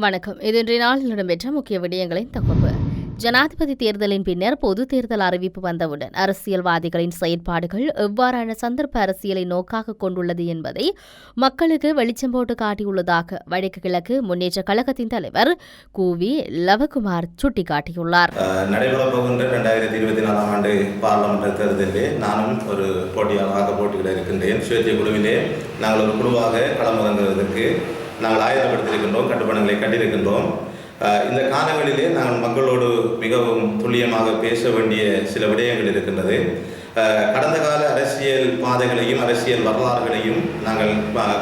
வணக்கம். இது நாளில் இடம்பெற்ற முக்கிய விடயங்களின் தொகுப்பு ஜனாதிபதி தேர்தலின் பின்னர் பொது தேர்தல் அறிவிப்பு வந்தவுடன் அரசியல்வாதிகளின் செயற்பாடுகள் எவ்வாறான சந்தர்ப்ப அரசியலை நோக்காக கொண்டுள்ளது என்பதை மக்களுக்கு வெளிச்சம் போட்டு காட்டியுள்ளதாக வடக்கு கிழக்கு முன்னேற்ற கழகத்தின் தலைவர் கூவி லவகுமார் சுட்டிக்காட்டியுள்ளார். அஹ் நடைபெறப் போகின்ற ரெண்டாயிரத்தி இருபத்தி நாலாம் ஆண்டு பார்லமெண்ட் தேர்தலிலே நானும் ஒரு போட்டியாளராக போட்டியிட இருக்கின்றேன். சுயேட்சை குழுவிலே நாங்கள் ஒரு குழுவாக களமிறங்குவதற்கு நாங்கள் ஆயத்தப்படுத்தியிருக்கின்றோம் கட்டுப்பாடுகளை கட்டியிருக்கின்றோம் இந்த காலங்களிலே நாங்கள் மக்களோடு மிகவும் துல்லியமாக பேச வேண்டிய சில விடயங்கள் இருக்கின்றது. கடந்த கால அரசியல் பாதைகளையும் அரசியல் வரலாறுகளையும் நாங்கள்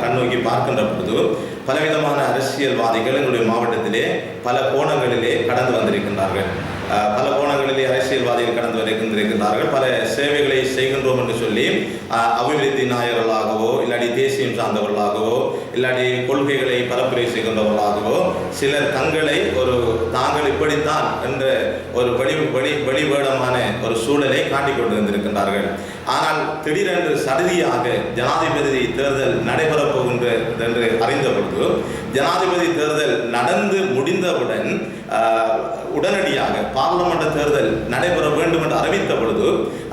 கண்ணோக்கி பார்க்கின்ற பொழுது பலவிதமான அரசியல்வாதிகள் எங்களுடைய மாவட்டத்திலே பல கோணங்களிலே கடந்து வந்திருக்கின்றார்கள். பல கோணங்களிலே அரசியல்வாதிகள் கடந்து வருகின்றிருக்கின்றார்கள் பல சேவைகளை செய்கின்றோம் என்று சொல்லி அபிவிருத்தி நாயகர்களாகவோ இல்லாட்டி தேசியம் சார்ந்தவர்களாகவோ இல்லாட்டி கொள்கைகளை பரப்புரை செய்கின்றவர்களாகவோ சிலர் தங்களை ஒரு தாங்கள் இப்படித்தான் என்ற ஒரு வழி வழி வெளிவேடமான ஒரு சூழலை காட்டிக்கொண்டிருந்திருக்கின்றார்கள் ஆனால் திடீரென்று சடுதியாக ஜனாதிபதி தேர்தல் நடைபெறப் போகின்றது என்று அறிந்த பொழுது ஜனாதிபதி தேர்தல் நடந்து முடிந்தவுடன் உடனடியாக பார்லமெண்ட் தேர்தல் நடைபெற வேண்டும் என்று அறிவித்த பொழுது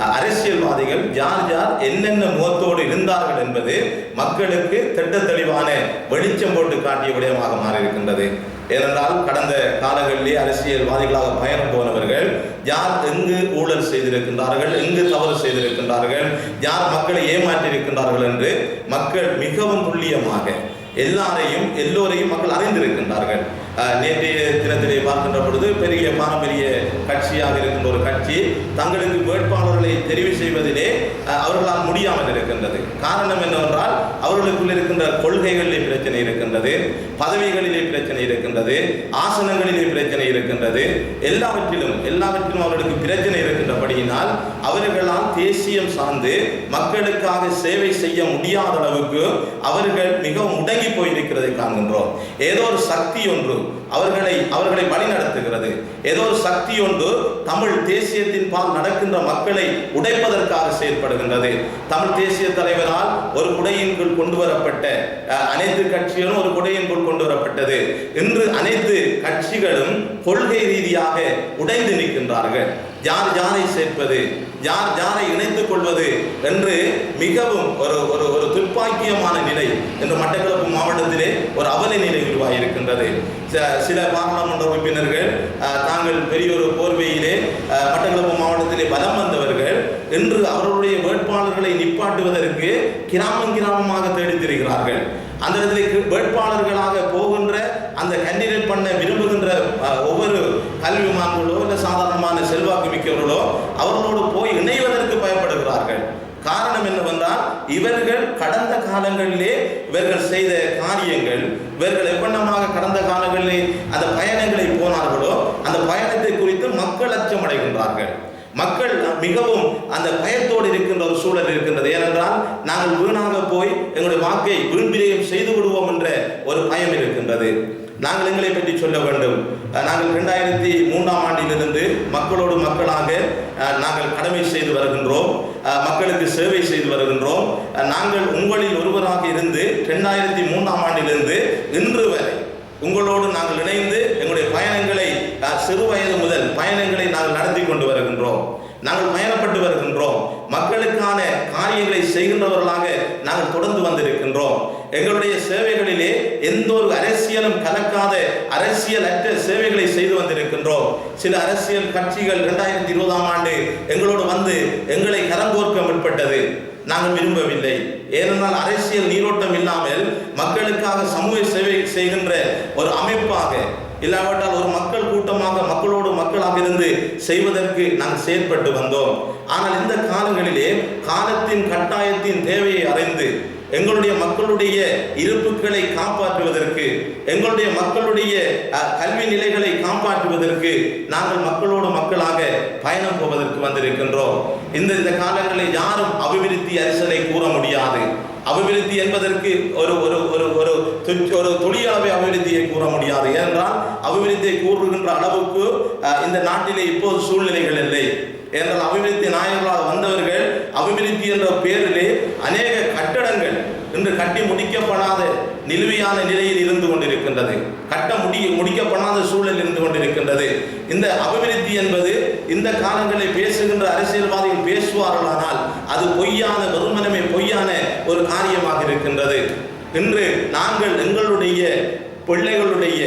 அரசியல்வாதிகள் யார் யார் என்னென்ன முகத்தோடு இருந்தார்கள் என்பது மக்களுக்கு திட்ட தெளிவான வெளிச்சம் போட்டு காட்டிய விடயமாக மாறியிருக்கின்றது. ஏனென்றால் கடந்த காலங்களிலே அரசியல்வாதிகளாக பயணம் போனவர்கள் யார் எங்கு ஊழல் செய்திருக்கின்றார்கள் எங்கு தவறு செய்திருக்கின்றார்கள் யார் மக்களை ஏமாற்றியிருக்கின்றார்கள் என்று மக்கள் மிகவும் துல்லியமாக எல்லாரையும் எல்லோரையும் மக்கள் அறிந்திருக்கின்றார்கள். நேற்றைய தினத்திலே பார்க்கின்ற பொழுது பெரிய பாரம்பரிய கட்சியாக இருக்கின்ற ஒரு கட்சி தங்களுக்கு வேட்பாளர்களை தெரிவு செய்வதிலே அவர்களால் முடியாமல் இருக்கின்றது. காரணம் என்னவென்றால் அவர்களுக்குள் இருக்கின்ற கொள்கைகளிலே பிரச்சனை இருக்கின்றது பதவிகளிலே பிரச்சனை இருக்கின்றது ஆசனங்களிலே பிரச்சனை இருக்கின்றது. எல்லாவற்றிலும் எல்லாவற்றிலும் அவர்களுக்கு பிரச்சனை இருக்கின்றபடியினால் அவர்களால் தேசியம் சார்ந்து மக்களுக்காக சேவை செய்ய முடியாத அளவுக்கு அவர்கள் மிகவும் முடங்கி போயிருக்கிறதை காண்கின்றோம். ஏதோ ஒரு சக்தி ஒன்று அவர்களை அவர்களை வழிநடத்துகிறது ஏதோ ஒரு சக்தி ஒன்று தமிழ் தேசியத்தின் பால் நடக்கின்ற மக்களை உடைப்பதற்காக செயல்படுகின்றது தமிழ் தேசிய தலைவரால் ஒரு குடையின் கீழ் கொண்டு வரப்பட்ட அனைத்து கட்சிகளும் ஒரு குடையின் கீழ் கொண்டு வரப்பட்டது. இன்று அனைத்து கட்சிகளும் கொள்கை ரீதியாக உடைந்து நிற்கின்றார்கள். யார் யாரை சேர்ப்பது? யார் யாரை இணைத்துக் கொள்வது என்று மிகவும் ஒரு ஒரு ஒரு துப்பாக்கியமான நிலை என்று மட்டக்களப்பு மாவட்டத்திலே ஒரு அவலை நிலை உருவாகியிருக்கின்றது. சில பாராளுமன்ற உறுப்பினர்கள் தாங்கள் பெரிய ஒரு போர்வையிலே மட்டக்களப்பு மாவட்டத்திலே பலம் வந்தவர்கள் இன்று அவர்களுடைய வேட்பாளர்களை நிப்பாட்டுவதற்கு கிராமம் கிராமமாக தேடித்திருக்கிறார்கள் அந்த இடத்துல வேட்பாளர்களாக போகின்ற அந்த கேண்டிடேட் பண்ண விரும்புகின்ற ஒவ்வொரு கல்விமான்களோ இல்லை சாதாரணமான இவர்கள் கடந்த காலங்களிலே இவர்கள் செய்த காரியங்கள் இவர்கள் எவ்வண்ணமாக கடந்த காலங்களிலே அந்த பயணங்களை போனார்களோ அந்த பயணத்தை குறித்து மக்கள் அச்சம் அடைகின்றார்கள் மக்கள் மிகவும் அந்த பயத்தோடு இருக்கின்ற ஒரு சூழல் இருக்கின்றது. ஏனென்றால் நாங்கள் வீணாக போய் எங்களுடைய வாக்கை வீண் செய்து விடுவோம் என்ற ஒரு பயம் இருக்கின்றது. நாங்கள் எங்களை பற்றி சொல்ல வேண்டும். நாங்கள் ரெண்டாயிரத்தி மூன்றாம் ஆண்டிலிருந்து மக்களோடு மக்களாக நாங்கள் கடமை செய்து வருகின்றோம். மக்களுக்கு சேவை செய்து வருகின்றோம். நாங்கள் உங்களில் ஒருவராக இருந்து ரெண்டாயிரத்தி மூன்றாம் ஆண்டிலிருந்து இன்று வரை உங்களோடு நாங்கள் இணைந்து எங்களுடைய பயணங்களை சிறு வயது முதல் பயணங்களை நாங்கள் நடத்தி கொண்டு வருகின்றோம். நாங்கள் பயணப்பட்டு வருகின்றோம். மக்களுக்கான காரியங்களை செய்கின்றவர்களாக நாங்கள் தொடர்ந்து வந்திருக்கின்றோம். எங்களுடைய சேவைகளிலே எந்த ஒரு அரசியலும் கலக்காத அரசியல் அற்ற சேவைகளை செய்து வந்திருக்கின்றோம். சில அரசியல் கட்சிகள் இரண்டாயிரத்தி இருபதாம் ஆண்டு எங்களோடு வந்து எங்களை கரங்கோர்க்க முற்பட்டது. நாங்கள் விரும்பவில்லை. ஏனென்றால் அரசியல் நீரோட்டம் இல்லாமல் மக்களுக்காக சமூக சேவை செய்கின்ற ஒரு அமைப்பாக இல்லாவிட்டால் ஒரு மக்கள் கூட்டமாக மக்களோடு மக்களாக இருந்து செய்வதற்கு நாங்கள் செயல்பட்டு வந்தோம். ஆனால் இந்த காலங்களிலே காலத்தின் கட்டாயத்தின் தேவையை அறிந்து எங்களுடைய மக்களுடைய இருப்புகளை காப்பாற்றுவதற்கு எங்களுடைய மக்களுடைய கல்வி நிலைகளை காப்பாற்றுவதற்கு நாங்கள் மக்களோடு மக்களாக பயணம் போவதற்கு வந்திருக்கின்றோம். இந்த இந்த காலங்களில் யாரும் அபிவிருத்தி அரசனை கூற முடியாது. அபிவிருத்தி என்பதற்கு ஒரு ஒரு ஒரு ஒரு ஒரு துளியாவே அபிவிருத்தியை கூற முடியாது. ஏனென்றால் அபிவிருத்தியை கூறுகின்ற அளவுக்கு இந்த நாட்டிலே இப்போது சூழ்நிலைகள் இல்லை. ஏனென்றால் அபிவிருத்தி நாயகர்களாக வந்தவர்கள் அபிவிருத்தி என்ற பேரிலே அநேக கட்டடங்கள் இன்று கட்டி முடிக்கப்படாத நிலுவையான நிலையில் இருந்து கொண்டிருக்கின்றது. கட்ட முடி முடிக்கப்படாத சூழல் இருந்து கொண்டிருக்கின்றது. இந்த அபிவிருத்தி என்பது இந்த காலங்களில் பேசுகின்ற அரசியல்வாதிகள் பேசுவார்களானால் அது பொய்யான வெறுமனமே பொய்யான ஒரு காரியமாக இருக்கின்றது. இன்று நாங்கள் எங்களுடைய பிள்ளைகளுடைய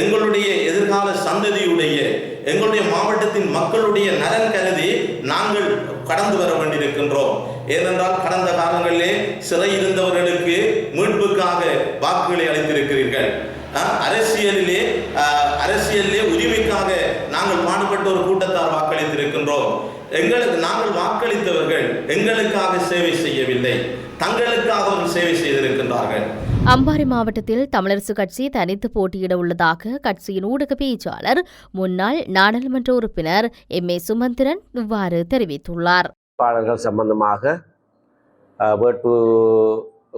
எங்களுடைய எதிர்கால சந்ததியுடைய எங்களுடைய மாவட்டத்தின் மக்களுடைய நலன் கருதி நாங்கள் கடந்து வர வேண்டியிருக்கின்றோம். ஏனென்றால் கடந்த காலங்களிலே சிறை இருந்தவர்களுக்கு மீட்புக்காக வாக்குகளை அளித்திருக்கிறீர்கள். அரசியலிலே அரசியலிலே உரிமைக்காக நாங்கள் பாடுபட்ட ஒரு கூட்டத்தார் வாக்களித்திருக்கின்றோம். எங்களுக்கு நாங்கள் வாக்களித்தவர்கள் எங்களுக்காக சேவை செய்யவில்லை. தங்களுக்காக சேவை செய்திருக்கின்றார்கள். அம்பாறை மாவட்டத்தில் தமிழரசு கட்சி தனித்து போட்டியிட உள்ளதாக கட்சியின் ஊடக பேச்சாளர் முன்னாள் நாடாளுமன்ற உறுப்பினர் எம். ஏ. சுமந்திரன் இவ்வாறு தெரிவித்துள்ளார். வேட்பாளர்கள் சம்பந்தமாக வேட்பு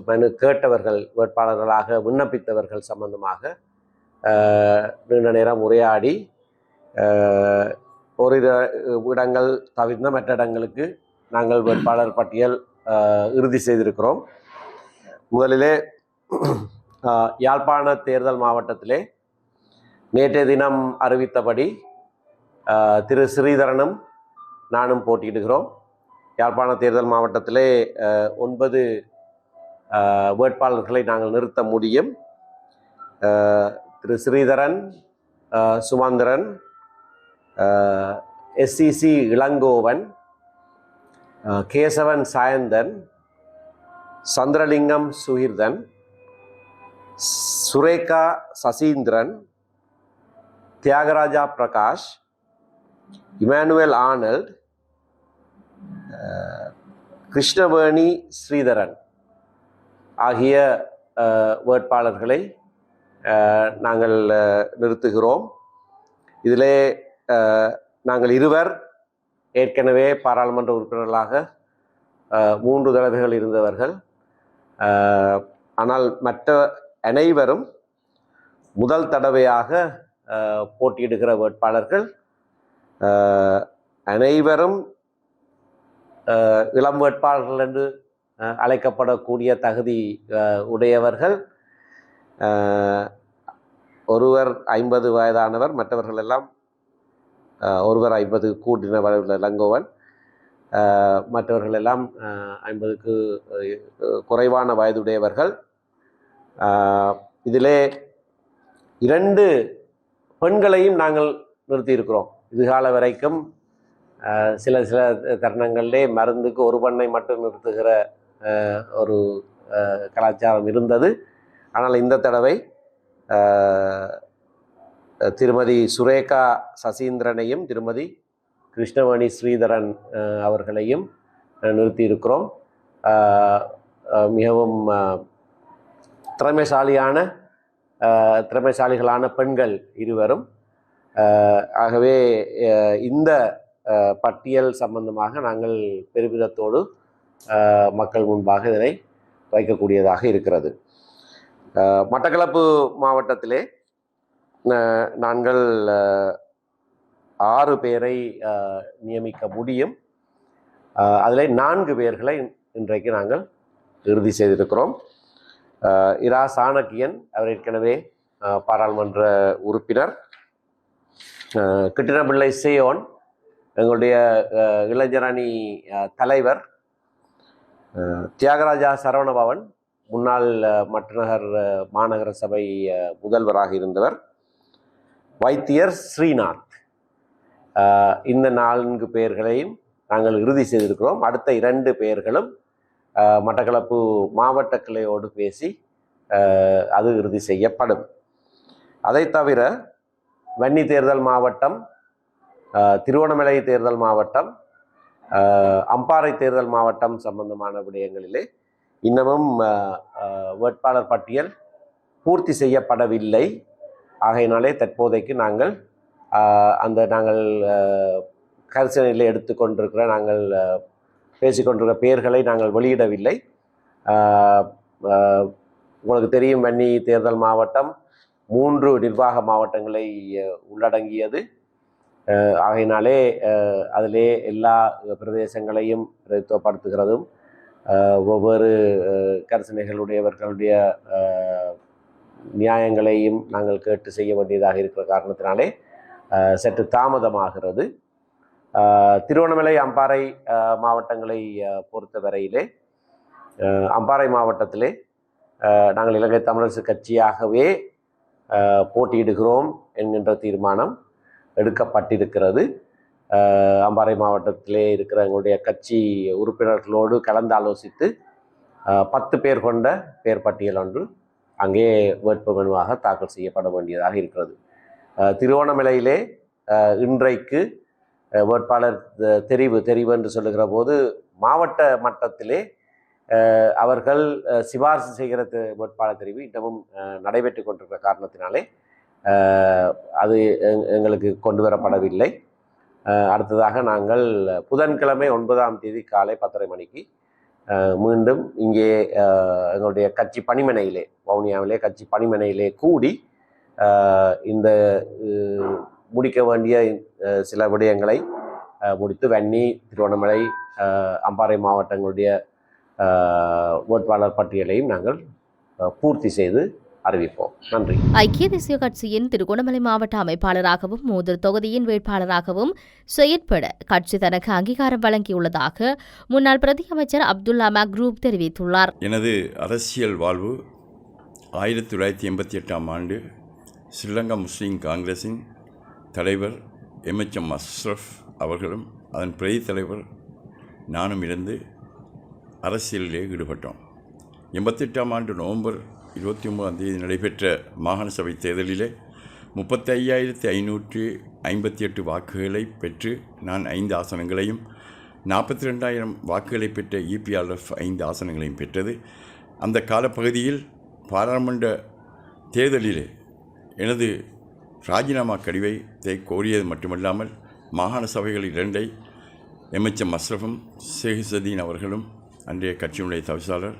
மனு கேட்டவர்கள் வேட்பாளர்களாக விண்ணப்பித்தவர்கள் சம்பந்தமாக நீண்ட நேரம் உரையாடி ஒரு இடங்கள் தவிர்ந்த மற்ற இடங்களுக்கு நாங்கள் வேட்பாளர் பட்டியல் இறுதி செய்திருக்கிறோம். முதலிலே யாழ்ப்பாண தேர்தல் மாவட்டத்திலே நேற்றைய தினம் அறிவித்தபடி திரு ஸ்ரீதரனும் நானும் போட்டியிடுகிறோம். யாழ்ப்பாண தேர்தல் மாவட்டத்திலே ஒன்பது வேட்பாளர்களை நாங்கள் நிறுத்த முடியும். திரு Sritharan Sumanthiran S C C Ilangovan Kesavan Sayanthan Chandralingam Sukirthan Sureka Sasindran Thiyagaraja Prakash Emmanuel Arnold Krishnaveni Sritharan ஆகிய வேட்பாளர்களை நாங்கள் நிறுத்துகிறோம். இதிலே நாங்கள் இருவர் ஏற்கனவே பாராளுமன்ற உறுப்பினர்களாக மூன்று தடவைகள் இருந்தவர்கள். ஆனால் மற்ற அனைவரும் முதல் தடவையாக போட்டியிடுகிற வேட்பாளர்கள் அனைவரும் இளம் வேட்பாளர்கள் என்று அழைக்கப்படக்கூடிய தகுதி உடையவர்கள் ஒருவர் ஐம்பது வயதானவர் மற்றவர்கள் எல்லாம் ஒருவர் ஐம்பது கூட்டின இளங்கோவன் மற்றவர்கள் எல்லாம் ஐம்பதுக்கு குறைவான வயதுடையவர்கள் இதிலே இரண்டு பெண்களையும் நாங்கள் நிறுத்தியிருக்கிறோம். இதுகால வரைக்கும் சில சில தருணங்களிலே மருந்துக்கு ஒரு பெண்ணை மட்டும் நிறுத்துகிற ஒரு கலாச்சாரம் இருந்தது. ஆனால் இந்த தடவை திருமதி சுரேகா சசீந்திரனையும் திருமதி கிருஷ்ணமணி ஸ்ரீதரன் அவர்களையும் நிறுத்தியிருக்கிறோம். மிகவும் திறமைசாலியான திறமைசாலிகளான பெண்கள் இருவரும் ஆகவே இந்த பட்டியல் சம்பந்தமாக நாங்கள் பெருமிதத்தோடு மக்கள் முன்பாக இதனை வைக்கக்கூடியதாக இருக்கிறது. மட்டக்களப்பு மாவட்டத்திலே நாங்கள் ஆறு பேரை நியமிக்க முடியும். அதில் நான்கு பேர்களை இன்றைக்கு நாங்கள் இறுதி செய்திருக்கிறோம். இரா சாணக்கியன் அவர் ஏற்கனவே பாராளுமன்ற உறுப்பினர். கிட்டினபிள்ளை சேயோன் எங்களுடைய இளைஞரணி தலைவர். தியாகராஜா சரவணபவன் முன்னாள் மட்டுநகர் மட்டநகர் மாநகர சபை முதல்வராக இருந்தவர். வைத்தியர் ஸ்ரீநாத். இந்த நான்கு பேர்களையும் நாங்கள் இறுதி செய்திருக்கிறோம். அடுத்த இரண்டு பெயர்களும் மட்டக்களப்பு மாவட்ட கிளையோடு பேசி அது இறுதி செய்யப்படும். அதை தவிர வன்னி தேர்தல் மாவட்டம் அஹ், திருவண்ணாமலை தேர்தல் மாவட்டம் அம்பாறை தேர்தல் மாவட்டம் சம்பந்தமான விடயங்களிலே இன்னமும் வேட்பாளர் பட்டியல் பூர்த்தி செய்யப்படவில்லை. ஆகையினாலே தற்போதைக்கு நாங்கள் அந்த நாங்கள் கரிசனையில் எடுத்துக்கொண்டிருக்கிற நாங்கள் பேசிக்கொண்டிருக்கிற பெயர்களை நாங்கள் வெளியிடவில்லை. உங்களுக்கு தெரியும் வன்னி தேர்தல் மாவட்டம் மூன்று நிர்வாக மாவட்டங்களை உள்ளடங்கியது. ஆகையினாலே அதிலே எல்லா பிரதேசங்களையும் பிரதித்துவப்படுத்துகிறதும் ஒவ்வொரு கரிசனைகளுடையவர்களுடைய நியாயங்களையும் நாங்கள் கேட்டு செய்ய வேண்டியதாக இருக்கிற காரணத்தினாலே சற்று தாமதமாகிறது. திருவண்ணாமலை அம்பாறை மாவட்டங்களை பொறுத்த பொறுத்தவரையிலே அம்பாறை மாவட்டத்திலே நாங்கள் இலங்கை தமிழரசு கட்சியாகவே போட்டியிடுகிறோம் என்கின்ற தீர்மானம் எடுக்கப்பட்டிருக்கிறது. அம்பாறை மாவட்டத்திலே இருக்கிற எங்களுடைய கட்சி உறுப்பினர்களோடு கலந்தாலோசித்து ஆலோசித்து பத்து பேர் கொண்ட பேர் பட்டியல் ஒன்று அங்கே வேட்புமனுவாக தாக்கல் செய்யப்பட வேண்டியதாக இருக்கிறது. திருவோணமலையிலே இன்றைக்கு வேட்பாளர் தெரிவு தெரிவு என்று சொல்லுகிற போது மாவட்ட மட்டத்திலே அவர்கள் சிபாரிசு செய்கிற வேட்பாளர் தெரிவு இன்னமும் நடைபெற்று கொண்டிருக்கிற காரணத்தினாலே அது எங்- எங்களுக்கு கொண்டு வரப்படவில்லை. அடுத்ததாக நாங்கள் புதன்கிழமை ஒன்பதாம் தேதி காலை பத்தரை மணிக்கு மீண்டும் இங்கே எங்களுடைய கட்சி பணிமனையிலே வவுனியாவிலே கட்சி பணிமனையிலே கூடி இந்த முடிக்க வேண்டிய சில விடயங்களை முடித்து வன்னி திருவண்ணாமலை அம்பாறை மாவட்டங்களுடைய வேட்பாளர் பட்டியலையும் நாங்கள் பூர்த்தி செய்து அறிவிப்போம். நன்றி. ஐக்கிய தேசிய கட்சியின் திருகோணமலை மாவட்ட அமைப்பாளராகவும் மூதூர் தொகுதியின் வேட்பாளராகவும் செயற்பட கட்சி தனக்கு அங்கீகாரம் வழங்கியுள்ளதாக முன்னாள் பிரதி அமைச்சர் அப்துல்லா மக்ரூப் தெரிவித்துள்ளார். எனது அரசியல் வாழ்வு ஆயிரத்தி தொள்ளாயிரத்தி எண்பத்தி எட்டாம் ஆண்டு ஸ்ரீலங்கா முஸ்லீம் காங்கிரஸின் தலைவர் எம்எச்எம் அஸ்ரஃப் அவர்களும் அதன் பிரதி தலைவர் நானும் இருந்து அரசியலிலே ஈடுபட்டோம். எண்பத்தெட்டாம் ஆண்டு நவம்பர் இருபத்தி ஒன்பதாம் தேதி நடைபெற்ற மாகாண சபை தேர்தலிலே முப்பத்தி ஐயாயிரத்தி ஐநூற்றி ஐம்பத்தி எட்டு வாக்குகளை பெற்று நான் ஐந்து ஆசனங்களையும் நாற்பத்தி ரெண்டாயிரம் வாக்குகளை பெற்ற இபிஆர்எஃப் ஐந்து ஆசனங்களையும் பெற்றது. அந்த காலப்பகுதியில் பாராளுமன்ற தேர்தலிலே எனது ராஜினாமா கடிதத்தை கோரியது மட்டுமல்லாமல் மாகாண சபைகள் இரண்டை எம்எச்எம் அஸ்ரஃபும் சேகுசதீன் அவர்களும் அன்றைய கட்சியினுடைய தவிசாளர்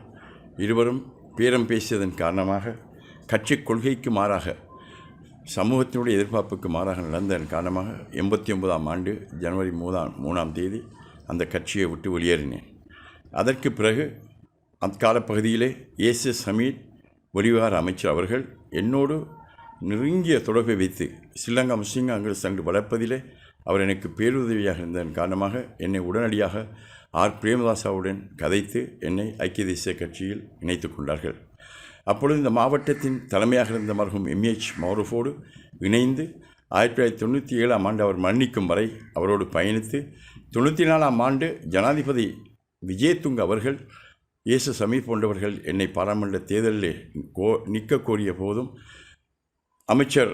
இருவரும் பேரம் பேசியதன் காரணமாக கட்சி கொள்கைக்கு மாறாக சமூகத்தினுடைய எதிர்பார்ப்புக்கு மாறாக நடந்ததன் காரணமாக எண்பத்தி ஒன்பதாம் ஆண்டு ஜனவரி மூதாம் மூணாம் தேதி அந்த கட்சியை விட்டு வெளியேறினேன். அதற்கு பிறகு அக்காலப்பகுதியிலே ஏசு சமீர் வெளிவார அமைச்சர் அவர்கள் என்னோடு நெருங்கிய தொடர்பை வைத்து ஸ்ரீலங்கா முஸ்லீம் காங்கிரஸ் அங்கு வளர்ப்பதிலே அவர் எனக்கு பேருதவியாக இருந்ததன் காரணமாக என்னை உடனடியாக ஆர். பிரேமதாசாவுடன் கதைத்து என்னை ஐக்கிய தேசிய கட்சியில் இணைத்து கொண்டார்கள். அப்பொழுது இந்த மாவட்டத்தின் தலைமையாக இருந்த மருகும் எம்ஏஹெச் மௌரஃபோடு இணைந்து ஆயிரத்தி தொள்ளாயிரத்தி தொண்ணூற்றி ஏழாம் ஆண்டு அவர் மன்னிக்கும் வரை அவரோடு பயணித்து தொண்ணூற்றி நாலாம் ஆண்டு ஜனாதிபதி விஜயதுங் அவர்கள் இயேசு சமீப் போன்றவர்கள் என்னை பாராளுமன்ற தேர்தலிலே கோ நிற்க கோரிய போதும் அமைச்சர்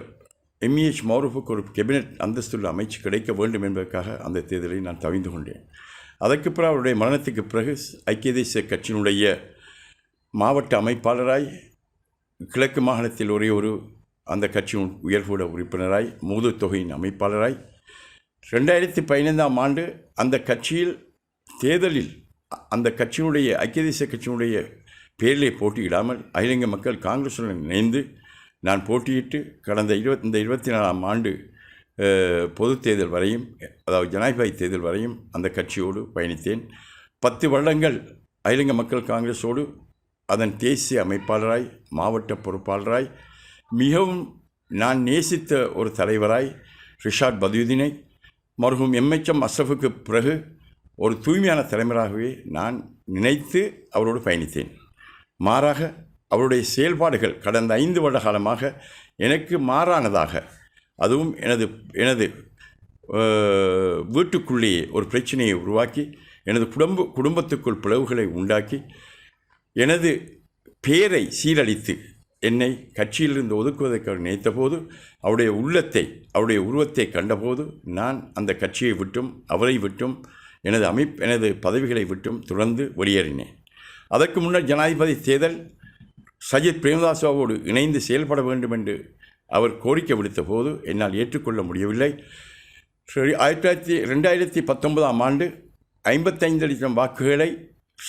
எம்இஹெச் மௌரூஃபுக்கு ஒரு கேபினெட் அந்தஸ்துள்ள அமைச்சு கிடைக்க வேண்டும் என்பதற்காக அந்த தேர்தலை நான் தவிந்து கொண்டேன். அதற்கு பிறகு அவருடைய மரணத்துக்கு பிறகு ஐக்கிய தேசிய கட்சியினுடைய மாவட்ட அமைப்பாளராய் கிழக்கு மாகாணத்தில் ஒரே ஒரு அந்த கட்சியின் உயர்கூட உறுப்பினராய் மூது தொகையின் அமைப்பாளராய் ரெண்டாயிரத்தி பதினைந்தாம் ஆண்டு அந்த கட்சியில் தேர்தலில் அந்த கட்சியினுடைய ஐக்கிய தேசிய கட்சியினுடைய பேரிலே போட்டியிடாமல் அகிலங்க மக்கள் காங்கிரசுடன் இணைந்து நான் போட்டியிட்டு கடந்த இருபத் இந்த இருபத்தி நாலாம் ஆண்டு பொது பொதுத் தேர்தல் வரையும் அதாவது ஜனாதிபதி தேர்தல் வரையும் அந்த கட்சியோடு பயணித்தேன். பத்து வருடங்கள் அகிலங்க மக்கள் காங்கிரஸோடு அதன் தேசிய அமைப்பாளராய் மாவட்ட பொறுப்பாளராய் மிகவும் நான் நேசித்த ஒரு தலைவராய் ரிஷாட் பதியுதீனை மருகும் எம்எச்எம் அஸ்ரஃபுக்கு பிறகு ஒரு தூய்மையான தலைவராகவே நான் நினைத்து அவரோடு பயணித்தேன். மாறாக அவருடைய செயல்பாடுகள் கடந்த ஐந்து வருட காலமாக எனக்கு மாறானதாக. அதுவும் எனது எனது வீட்டுக்குள்ளேயே ஒரு பிரச்சனையை உருவாக்கி எனது குடும்ப குடும்பத்துக்குள் பிளவுகளை உண்டாக்கி எனது பேரை சீரழித்து என்னை கட்சியிலிருந்து ஒதுக்குவதற்கு அவர் நினைத்தபோது அவருடைய உள்ளத்தை அவருடைய உருவத்தை கண்டபோது நான் அந்த கட்சியை விட்டும் அவரை விட்டும் எனது அமைப்பு எனது பதவிகளை விட்டும் தொடர்ந்து வெளியேறினேன். அதற்கு முன்னர் ஜனாதிபதி தேர்தல் சஜித் பிரேமதாசாவோடு இணைந்து செயல்பட வேண்டும் என்று அவர் கோரிக்கை விடுத்த போது என்னால் ஏற்றுக்கொள்ள முடியவில்லை. ஆயிரத்தி தொள்ளாயிரத்தி ரெண்டாயிரத்தி பத்தொன்பதாம் ஆண்டு ஐம்பத்தைந்து லட்சம் வாக்குகளை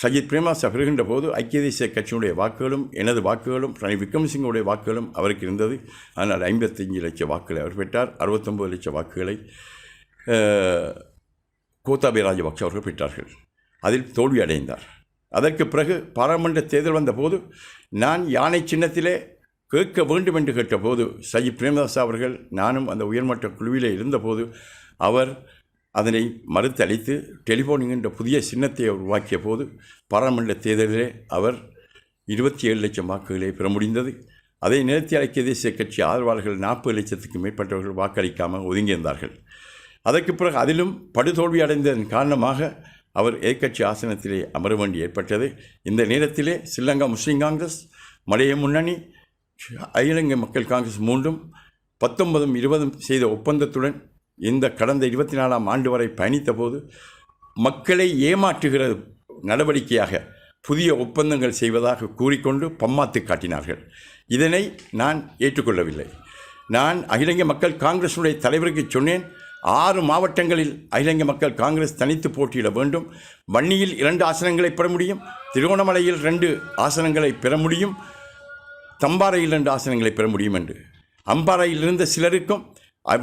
சஜித் பிரேமாசா பெறுகின்ற போது ஐக்கிய தேசிய கட்சியினுடைய வாக்குகளும் எனது வாக்குகளும் ரணி விக்ரமசிங்கோடைய வாக்குகளும் அவருக்கு இருந்தது. ஆனால் ஐம்பத்தஞ்சு லட்சம் வாக்குகளை அவர் பெற்றார். அறுபத்தொம்பது லட்சம் வாக்குகளை கோத்தாபி கோத்தாபய ராஜபக்ஷ அவர்கள் பெற்றார்கள். அதில் தோல்வி அடைந்தார் அதற்கு பிறகு பாராளுமன்ற தேர்தல் வந்தபோது நான் யானை சின்னத்திலே கேட்க வேண்டும் என்று கேட்டபோது சஜித் பிரேமதாஸ் அவர்கள் நானும் அந்த உயர்மட்ட குழுவிலே இருந்தபோது அவர் அதனை மறுத்தளித்து டெலிஃபோனிங் என்ற புதிய சின்னத்தை உருவாக்கிய போது பாராளுமன்ற தேர்தலிலே அவர் இருபத்தி ஏழு லட்சம் வாக்குகளை பெற முடிந்தது. அதை நிறுத்தி ஐக்கிய தேசிய கட்சி ஆதரவாளர்கள் நாற்பது லட்சத்துக்கு மேற்பட்டவர்கள் வாக்களிக்காமல் ஒதுங்கியிருந்தார்கள். அதற்கு பிறகு அதிலும் படுதோல்வி அடைந்ததன் காரணமாக அவர் எதிர்கட்சி ஆசனத்திலே அமர வேண்டி ஏற்பட்டது. இந்த நேரத்திலே ஸ்ரீலங்கா முஸ்லீம் காங்கிரஸ் மலைய முன்னணி அகிலங்கை மக்கள் காங்கிரஸ் மூன்றும் பத்தொன்பதும் இருபதும் செய்த ஒப்பந்தத்துடன் இந்த கடந்த இருபத்தி நாலாம் ஆண்டு வரை பயணித்த போது மக்களை ஏமாற்றுகிற நடவடிக்கையாக புதிய ஒப்பந்தங்கள் செய்வதாக கூறிக்கொண்டு பம்மாத்து காட்டினார்கள். இதனை நான் ஏற்றுக்கொள்ளவில்லை. நான் அகிலங்க மக்கள் காங்கிரஸுடைய தலைவருக்கு சொன்னேன் ஆறு மாவட்டங்களில் அகிலங்க மக்கள் காங்கிரஸ் தனித்து போட்டியிட வேண்டும். வன்னியில் இரண்டு ஆசனங்களை பெற முடியும். திருகோணமலையில் ரெண்டு ஆசனங்களை பெற முடியும். தம்பாறையில் ரெண்டு ஆசனங்களை பெற முடியும் என்று. அம்பாறையில் இருந்த சிலருக்கும்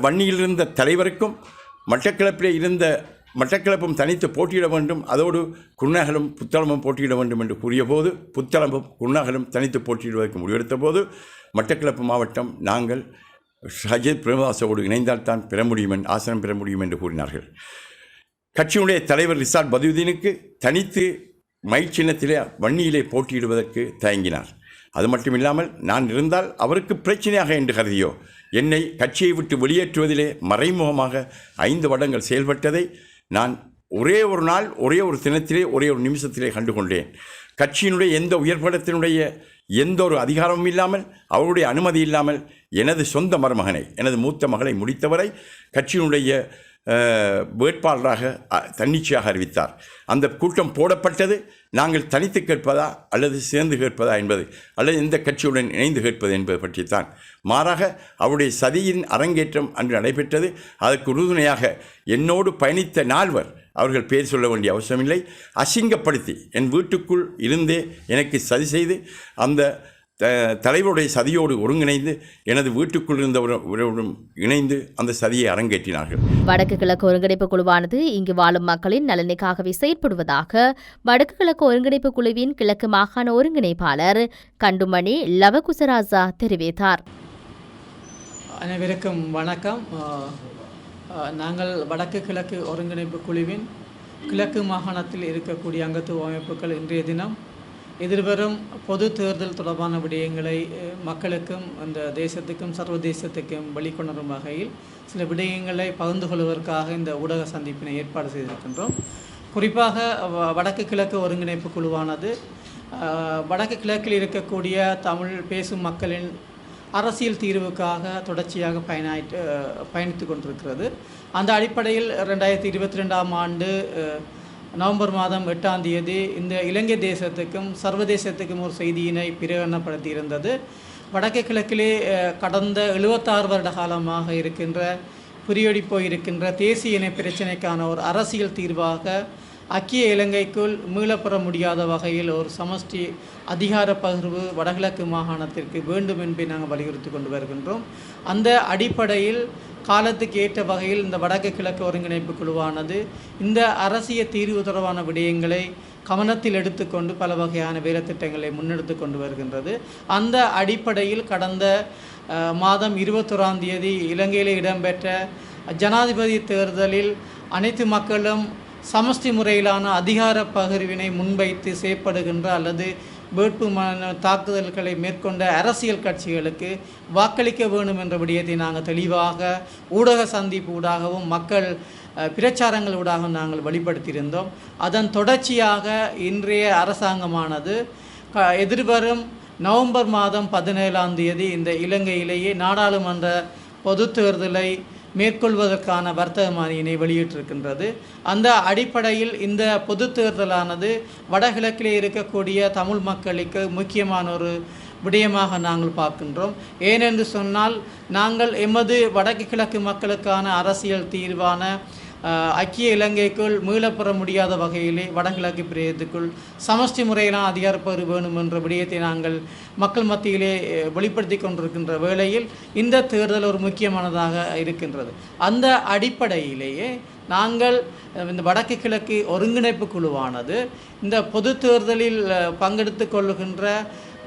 வன்னியில் இருந்த தலைவருக்கும் மட்டக்களப்பிலே இருந்த மட்டக்கிழப்பும் தனித்து போட்டியிட வேண்டும். அதோடு குன்னகலும் புத்தளமும் போட்டியிட வேண்டும் என்று கூறியபோது புத்தளமும் குன்னகலும் தனித்து போட்டியிடுவதற்கு முடிவெடுத்த போது மட்டக்கிழப்பு மாவட்டம் நாங்கள் சஜித் பிரேமதாசோடு இணைந்தால்தான் பெற முடியும் என்று ஆசனம் பெற முடியும் என்று கூறினார்கள். கட்சியினுடைய தலைவர் ரிசாட் பதுவுதீனுக்கு தனித்து மை சின்னத்திலே வன்னியிலே போட்டியிடுவதற்கு தயங்கினார். அது மட்டும் இல்லாமல் நான் இருந்தால் அவருக்கு பிரச்சனையாக என்று கருதியோ என்னை கட்சியை விட்டு வெளியேற்றுவதிலே மறைமுகமாக ஐந்து வருடங்கள் செயல்பட்டதை நான் ஒரே ஒரு நாள் ஒரே ஒரு தினத்திலே ஒரே ஒரு நிமிஷத்திலே கண்டு கொண்டேன் கட்சியினுடைய எந்த உயர்படத்தினுடைய எந்த ஒரு அதிகாரமும் இல்லாமல் அவருடைய அனுமதி இல்லாமல் எனது சொந்த மருமகனை எனது மூத்த மகளை முடித்தவரை கட்சியினுடைய வேட்பாளராக தன்னிச்சையாக அறிவித்தார். அந்த கூட்டம் போடப்பட்டது. நாங்கள் தனித்து கேட்பதா அல்லது சேர்ந்து கேட்பதா என்பது அல்லது எந்த கட்சியுடன் இணைந்து கேட்பது என்பது பற்றித்தான். மாறாக அவருடைய சதியின் அரங்கேற்றம் அன்று நடைபெற்றது. அதற்கு உறுதுணையாக என்னோடு பயணித்த நால்வர் அவர்கள் பேர் சொல்ல வேண்டிய அவசியமில்லை. அசிங்கப்படுத்தி என் வீட்டுக்குள் இருந்தே எனக்கு சதி செய்து அந்த த- தலைவருடைய சதியோடு ஒருங்கிணைந்து எனது வீட்டுக்குள் இருந்தவருடன் இணைந்து அந்த சதியை அரங்கேற்றினார்கள். வடக்கு கிழக்கு ஒருங்கிணைப்பு குழுவானது இங்கு வாழும் மக்களின் நலனுக்காகவே செயற்படுவதாக வடக்கு கிழக்கு ஒருங்கிணைப்பு குழுவின் கிழக்கு மாகாண ஒருங்கிணைப்பாளர் கண்டுமணி லவகுசராசா தெரிவித்தார். அனைவருக்கும் வணக்கம். நாங்கள் வடக்கு கிழக்கு ஒருங்கிணைப்பு குழுவின் கிழக்கு மாகாணத்தில் இருக்கக்கூடிய அங்கத்துவ அமைப்புகள் இன்றைய தினம் எதிர்வரும் பொது தேர்தல் தொடர்பான விடயங்களை மக்களுக்கும் அந்த தேசத்துக்கும் சர்வதேசத்துக்கும் வெளிக்கொணரும் வகையில் சில விடயங்களை பகிர்ந்து கொள்வதற்காக இந்த ஊடக சந்திப்பினை ஏற்பாடு செய்திருக்கின்றோம். குறிப்பாக வ- வடக்கு கிழக்கு ஒருங்கிணைப்பு குழுவானது வடக்கு கிழக்கில் இருக்கக்கூடிய தமிழ் பேசும் மக்களின் அரசியல் தீர்வுக்காக தொடர்ச்சியாக பயனாயிட்டு பயணித்து கொண்டிருக்கிறது. அந்த அடிப்படையில் ரெண்டாயிரத்தி இருபத்தி ரெண்டாம் ஆண்டு நவம்பர் மாதம் எட்டாம் தேதி இந்த இலங்கை தேசத்துக்கும் சர்வதேசத்துக்கும் ஒரு செய்தியினை பிரகடனப்படுத்தியிருந்தது. வடக்கு கிழக்கிலே கடந்த எழுபத்தாறு வருட காலமாக இருக்கின்ற புரியடி போயிருக்கின்ற தேசிய இன பிரச்சினைக்கான ஒரு அரசியல் தீர்வாக ஐக்கிய இலங்கைக்குள் மீளப்பெற முடியாத வகையில் ஒரு சமஷ்டி அதிகார பகிர்வு வடகிழக்கு மாகாணத்திற்கு வேண்டும் என்பதை நாங்கள் வலியுறுத்தி கொண்டு வருகின்றோம். அந்த அடிப்படையில் காலத்துக்கு ஏற்ற வகையில் இந்த வடக்கு கிழக்கு ஒருங்கிணைப்பு குழுவானது இந்த அரசியல் தீர்வு தொடர்பான விடயங்களை கவனத்தில் எடுத்துக்கொண்டு பல வகையான வேலைத்திட்டங்களை முன்னெடுத்து கொண்டு வருகின்றது. அந்த அடிப்படையில் கடந்த மாதம் இருபத்தொராம் தேதி இலங்கையில் இடம்பெற்ற ஜனாதிபதி தேர்தலில் அனைத்து மக்களும் சமஷ்டி முறையிலான அதிகார பகிர்வினை முன்வைத்து செய்யப்படுகின்ற அல்லது வேட்புமனு தாக்குதல்களை மேற்கொண்ட அரசியல் கட்சிகளுக்கு வாக்களிக்க வேண்டும் என்ற விடயத்தை நாங்கள் தெளிவாக ஊடக சந்திப்பு ஊடாகவும் மக்கள் பிரச்சாரங்களூடாகவும் பிரச்சாரங்கள் ஊடாகவும் நாங்கள் வெளிப்படுத்தியிருந்தோம் அதன் தொடர்ச்சியாக இன்றைய அரசாங்கமானது க எதிர்வரும் நவம்பர் மாதம் பதினேழாம் தேதி இந்த இலங்கையிலேயே நாடாளுமன்ற பொது தேர்தலை மேற்கொள்வதற்கான வர்த்தக மானியனை வெளியிட்டிருக்கின்றது. அந்த அடிப்படையில் இந்த பொது தேர்தலானது வடகிழக்கிலே இருக்கக்கூடிய தமிழ் மக்களுக்கு முக்கியமான ஒரு விடயமாக நாங்கள் பார்க்கின்றோம். ஏனென்று சொன்னால் நாங்கள் எமது வடக்கு கிழக்கு மக்களுக்கான அரசியல் தீர்வான ஐக்கிய இலங்கைக்குள் மீளப்பெற முடியாத வகையிலே வடகிழக்கு பிரியத்துக்குள் சமஷ்டி முறையிலாம் அதிகாரப்பேறு வேணும் என்ற விடயத்தை நாங்கள் மக்கள் மத்தியிலே வெளிப்படுத்தி கொண்டிருக்கின்ற வேளையில் இந்த தேர்தல் ஒரு முக்கியமானதாக இருக்கின்றது. அந்த அடிப்படையிலேயே நாங்கள் இந்த வடக்கு கிழக்கு ஒருங்கிணைப்பு குழுவானது இந்த பொது தேர்தலில் பங்கெடுத்து கொள்ளுகின்ற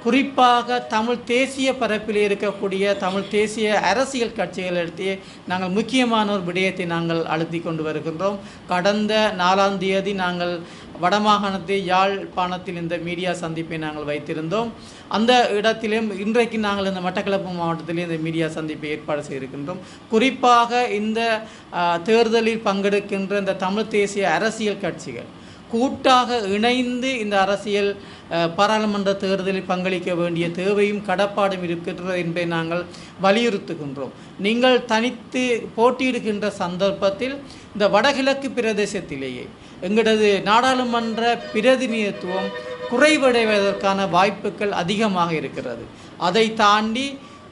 குறிப்பாக தமிழ் தேசிய பரப்பில் இருக்கக்கூடிய தமிழ் தேசிய அரசியல் கட்சிகளிடத்தே நாங்கள் முக்கியமான ஒரு விடயத்தை நாங்கள் அழுத்தி கொண்டு வருகின்றோம். கடந்த நாலாம் தேதி நாங்கள் வடமாகாணத்தை யாழ்ப்பாணத்தில் இந்த மீடியா சந்திப்பை நாங்கள் வைத்திருந்தோம். அந்த இடத்திலும் இன்றைக்கு நாங்கள் இந்த மட்டக்களப்பு மாவட்டத்திலே இந்த மீடியா சந்திப்பை ஏற்பாடு செய்திருக்கின்றோம். குறிப்பாக இந்த தேர்தலில் பங்கெடுக்கின்ற இந்த தமிழ் தேசிய அரசியல் கட்சிகள் கூட்டாக இணைந்து இந்த அரசியல் பாராளுமன்ற தேர்தலில் பங்களிக்க வேண்டிய தேவையும் கடப்பாடும் இருக்கின்றது என்பதை நாங்கள் வலியுறுத்துகின்றோம். நீங்கள் தனித்து போட்டியிடுகின்ற சந்தர்ப்பத்தில் இந்த வடகிழக்கு பிரதேசத்திலேயே எங்களது நாடாளுமன்ற பிரதிநிதித்துவம் குறைவடைவதற்கான வாய்ப்புகள் அதிகமாக இருக்கிறது. அதை தாண்டி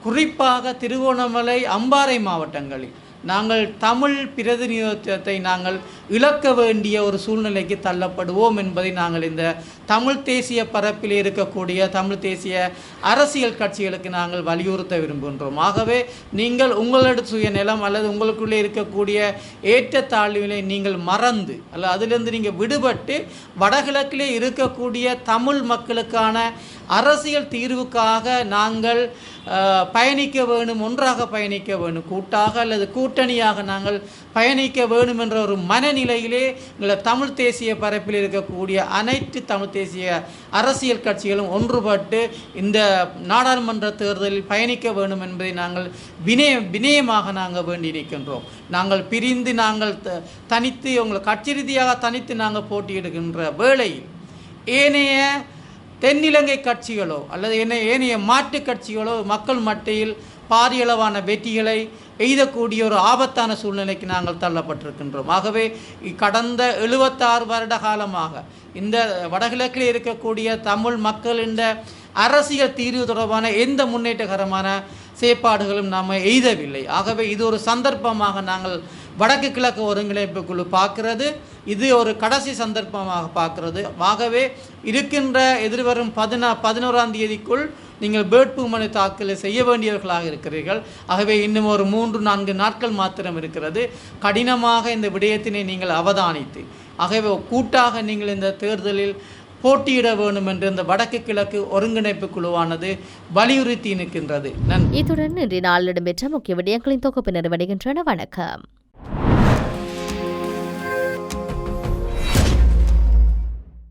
குறிப்பாக திருகோணமலை அம்பாறை மாவட்டங்களில் நாங்கள் தமிழ் பிரதிநிதித்துவத்தை நாங்கள் இழக்க வேண்டிய ஒரு சூழ்நிலைக்கு தள்ளப்படுவோம் என்பதை நாங்கள் இந்த தமிழ் தேசிய பரப்பில் இருக்கக்கூடிய தமிழ் தேசிய அரசியல் கட்சிகளுக்கு நாங்கள் வலியுறுத்த விரும்புகின்றோம். ஆகவே நீங்கள் உங்களோட சுயநலம் அல்லது உங்களுக்குள்ளே இருக்கக்கூடிய ஏற்றத்தாழ்வினை நீங்கள் மறந்து அல்ல அதிலிருந்து நீங்கள் விடுபட்டு வடகிழக்கிலே இருக்கக்கூடிய தமிழ் மக்களுக்கான அரசியல் தீர்வுக்காக நாங்கள் பயணிக்க வேணும் ஒன்றாக பயணிக்க வேணும். கூட்டாக அல்லது கூட்டணியாக நாங்கள் பயணிக்க வேணும் என்ற ஒரு மனநிலையிலே எங்களை தமிழ் தேசிய பரப்பில் இருக்கக்கூடிய அனைத்து தமிழ் தேசிய அரசியல் கட்சிகளும் ஒன்றுபட்டு இந்த நாடாளுமன்ற தேர்தலில் பயணிக்க வேணும் என்பதை நாங்கள் வினய வினயமாக நாங்கள் வேண்டி நிற்கின்றோம். நாங்கள் பிரிந்து நாங்கள் த- தனித்து உங்களை கட்சி ரீதியாக தனித்து நாங்கள் போட்டியிடுகின்ற வேளையில் ஏனைய தென்னிலங்கை கட்சிகளோ அல்லது என்ன ஏனைய மாற்றுக் கட்சிகளோ மக்கள் மத்தியில் பாரியளவான வெற்றிகளை எய்தக்கூடிய ஒரு ஆபத்தான சூழ்நிலைக்கு நாங்கள் தள்ளப்பட்டிருக்கின்றோம். ஆகவே கடந்த எழுபத்தாறு வருட காலமாக இந்த வடகிழக்கில் இருக்கக்கூடிய தமிழ் மக்களின் அரசியல் தீர்வு தொடர்பான எந்த முன்னேற்றகரமான செயற்பாடுகளும் நாம் எய்தவில்லை. ஆகவே இது ஒரு சந்தர்ப்பமாக நாங்கள் வடக்கு கிழக்கு ஒருங்கிணைப்பு குழு பார்க்கிறது. இது ஒரு கடைசி சந்தர்ப்பமாக பார்க்கிறது. ஆகவே இருக்கின்ற எதிர்வரும் பதினா பதினோராம் தேதிக்குள் நீங்கள் வேட்பு மனு தாக்கல் செய்ய வேண்டியவர்களாக இருக்கிறீர்கள். ஆகவே இன்னும் ஒரு மூன்று நான்கு நாட்கள் மாத்திரம் இருக்கிறது. கடினமாக இந்த விடயத்தினை நீங்கள் அவதானித்து ஆகவே கூட்டாக நீங்கள் இந்த தேர்தலில் போட்டியிட வேண்டும் என்று இந்த வடக்கு கிழக்கு ஒருங்கிணைப்பு குழுவானது வலியுறுத்தி நிற்கின்றது. இத்துடன் இன்றைய நாளில் இடம்பெற்ற முக்கிய விடயங்களின் தொகுப்பு நிறைவடைகின்றன. வணக்கம்.